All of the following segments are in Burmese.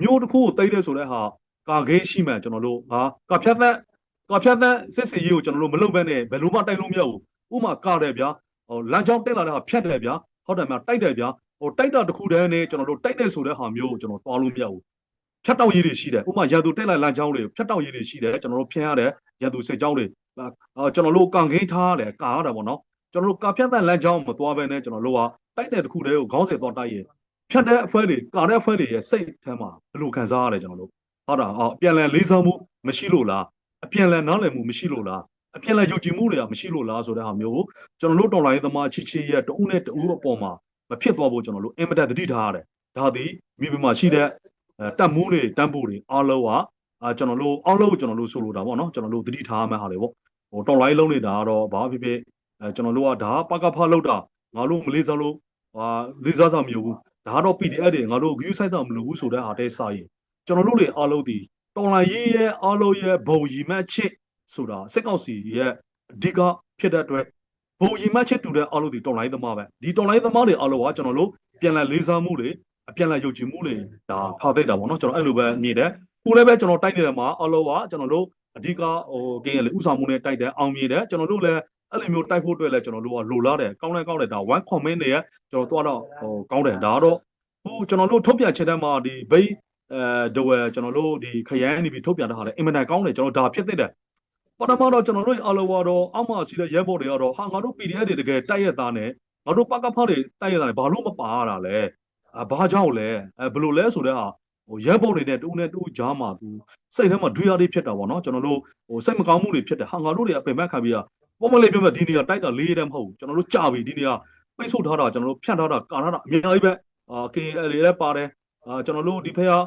မျိုးတစ်ခုကိုသိတယ်ဆိုတဲ့ဟာကာခဲရှိမှန်ကျွန်တော်တို့ဟာကာဖြတ်သက်ကာဖြတ်သက်စစ်စီရေးကိုကျွန်တော်တို့မလုပ်ဘဲနဲ့ဘယ်လိုမှတိုက်လို့မရဘူးဥမာကာတယ်ဗျာဟိုလမ်းကြောင်းတက်လာတဲ့ဟာဖြတ်တယ်ဗျာဟုတ်တယ်မလားတိုက်တယ်ဗျာဟိုတိုက်တာတစ်ခုတည်းနဲ့ကျွန်တော်တို့တိုက်တယ်ဆိုတဲ့ဟာမျိုးကိုကျွန်တော်သွားလို့မရဘူးဖြတ်တောက်ရေးတွေရှိတယ်ဥမာရန်သူတက်လာလမ်းကြောင်းတွေဖြတ်တောက်ရေးတွေရှိတယ်ကျွန်တော်တို့ဖျန်းရတယ်ရန်သူစစ်ကြောင်းတွေအာကျွန်တော်တို့ကန်ခင်းထားရတယ်ကာရတာပေါ့နော်ကျွန်တော်တို့ကာဖြတ်သက်လမ်းကြောင်းမသွားဘဲနဲ့ကျွန်တော်တို့ကတိုက်တဲ့တစ်ခုတည်းကိုခေါင်းစဉ်သွားတိုက်ရင် ဖြတ်တဲ့အဖွဲတွေကာတဲ့အဖွဲတွေရဲ့စိတ်ထဲမှာဘယ်လိုခံစားရလဲကျွန်တော်တို့ဟုတ်တာအော်အပြန်လည်လေးစားမှုမရှိလို့လားအပြန်လည်နားလည်မှုမရှိလို့လားအပြန်လည်ယုံကြည်မှုတွေကမရှိလို့လားဆိုတဲ့ဟာမျိုးကိုကျွန်တော်တို့တော်လိုင်းသမားချီချီရဲ့တဦးနဲ့တဦးအပေါ်မှာမဖြစ်သွားဖို့ကျွန်တော်တို့အင်မတန်တတိထားရတယ်ဒါသည်မိဘမှာရှိတဲ့တက်မှုတွေတန်းဖို့တွေအားလုံးကအာကျွန်တော်တို့အောက်လို့ကျွန်တော်တို့ဆိုလိုတာပေါ့နော်ကျွန်တော်တို့တတိထားရမယ့်ဟာတွေပေါ့ဟိုတော်လိုင်းလုံးနေတာကတော့ဘာဖြစ်ဖြစ်အဲကျွန်တော်တို့ကဒါပကဖလောက်တာငါတို့မလေးစားလို့ဟာလေးစားစားမမျိုးဘူး ဒါကတော့ PDF တွေငါတို့ view site တော့မလို့ဘူးဆိုတဲ့ဟာတဲစာရင်ကျွန်တော်တို့တွေအားလုံးဒီတော်လိုင်းရေးရဲ့အားလုံးရဲ့ဘုံရီမတ်ချစ်ဆိုတာစစ်ကောက်စီရဲ့အဓိကဖြစ်တဲ့အတွက်ဘုံရီမတ်ချစ်တူတဲ့အားလုံးဒီတော်လိုင်းသမားပဲဒီတော်လိုင်းသမားတွေအားလုံးကကျွန်တော်တို့ပြန်လည်လေးစားမှုတွေအပြန်လည်ယုံကြည်မှုတွေဒါထားသိတာပေါ့နော်ကျွန်တော်အဲ့လိုပဲမြင်တယ်ခုလည်းပဲကျွန်တော်တိုက်နေတဲ့မှာအားလုံးကကျွန်တော်တို့အဓိကဟိုကင်းရလေဥဆောင်မှုနဲ့တိုက်တယ်အောင်မြင်တယ်ကျွန်တော်တို့လည်း အဲ့လိုမျိုးတိုက်ဖို့အတွက်လည်းကျွန်တော်တို့ကလိုလားတယ်ကောင်းလဲကောင်းတယ်ဒါ one comment တွေရကျွန်တော်တော့ဟိုကောင်းတယ်ဒါတော့ဟိုကျွန်တော်တို့ထုတ်ပြန်ချက်တဲ့မှာဒီဘိတ်အဲဒဝဲကျွန်တော်တို့ဒီခရမ်းနေပြီးထုတ်ပြန်တာဟာလည်းအင်မတန်ကောင်းတယ်ကျွန်တော်ဒါဖြစ်တဲ့ပထမတော့ကျွန်တော်တို့အလောဝါတော့အောက်မှာစီတဲ့ရဲဘော်တွေကတော့ဟာငါတို့ PDF တွေတကယ်တိုက်ရသားနဲ့ငါတို့ပကဖတွေတိုက်ရသားနဲ့ဘာလို့မပါရတာလဲအဘာကြောင့်လဲအဲဘယ်လိုလဲဆိုတဲ့ဟာဟိုရဲဘော်တွေနဲ့တူနဲ့တူကြားမှာသူစိတ်ထဲမှာဒွေရလေးဖြစ်တာပေါ့နော်ကျွန်တော်တို့ဟိုစိတ်မကောင်းမှုတွေဖြစ်တယ်ဟာငါတို့တွေအပင်မခံပြီးတော့ ပုံမလေးပြောပြဒီနေရာတိုက်တာလေးတည်းမဟုတ်ဘူးကျွန်တော်တို့ကြာပြီဒီနေရာပိတ်ဆို့ထားတာကျွန်တော်တို့ဖြန့်ထားတာကာထားတာအများကြီးပဲအာ KL တွေလည်းပါတယ်အာကျွန်တော်တို့ဒီဖက်အာ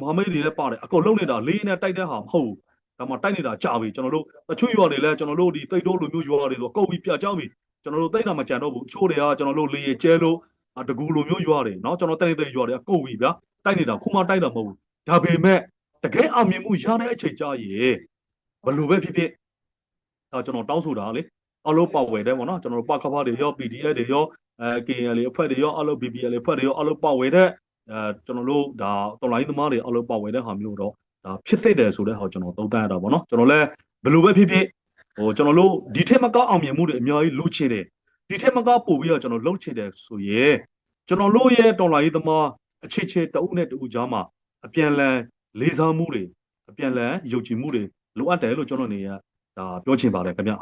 မဟာမိတ်တွေလည်းပါတယ်အကုန်လုံးနေတာလေးနဲ့တိုက်တဲ့ဟာမဟုတ်ဘူးဒါမှတိုက်နေတာကြာပြီကျွန်တော်တို့တချို့ရွာတွေလည်းကျွန်တော်တို့ဒီသိတ်တိုးလိုမျိုးရွာတွေဆိုကုတ်ပြီးပြကြပြီကျွန်တော်တို့သိတာမကြံတော့ဘူးချို့တွေကကျွန်တော်တို့လေကျဲလို့တကူလိုမျိုးရွာတွေเนาะကျွန်တော်တိုက်တဲ့ရွာတွေကကုတ်ပြီးဗျာတိုက်နေတာခုမှတိုက်တာမဟုတ်ဘူးဒါပေမဲ့တကယ်အောင်မြင်မှုရတဲ့အချိန်ကြာရေဘလို့ပဲဖြစ်ဖြစ် ဒါကျွန်တော်တောင်းဆိုတာလေအလုံးပေါဝယ်တယ်ပေါ့နော်ကျွန်တော်တို့ပကဖားတွေရော PDF တွေရောအဲ KNL အဖွဲ့တွေရောအလုံး BBL အဖွဲ့တွေရောအလုံးပေါဝယ်တဲ့အဲကျွန်တော်တို့ဒါတော်လိုင်းသမားတွေအလုံးပေါဝယ်တဲ့ဟာမျိုးတော့ဒါဖြစ်သိတယ်ဆိုတဲ့ဟာကျွန်တော်သုံးသပ်ရတာပေါ့နော်ကျွန်တော်လည်းဘယ်လိုပဲဖြစ်ဖြစ်ဟိုကျွန်တော်တို့ဒီထက်မကောက်အောင်မြင်မှုတွေအများကြီးလုပ်ချင်တယ်ဒီထက်မကောက်ပို့ပြီးတော့ကျွန်တော်လုပ်ချင်တယ်ဆိုရင်ကျွန်တော်တို့ရဲ့တော်လိုင်းသမားအခြေချေတအုပ်နဲ့တအုပ်ကြားမှာအပြန်လန်လေးစားမှုတွေအပြန်လန်ယုံကြည်မှုတွေလိုအပ်တယ်လို့ကျွန်တော်နေရ ဒါပြောချင်ပါတယ်ခင်ဗျ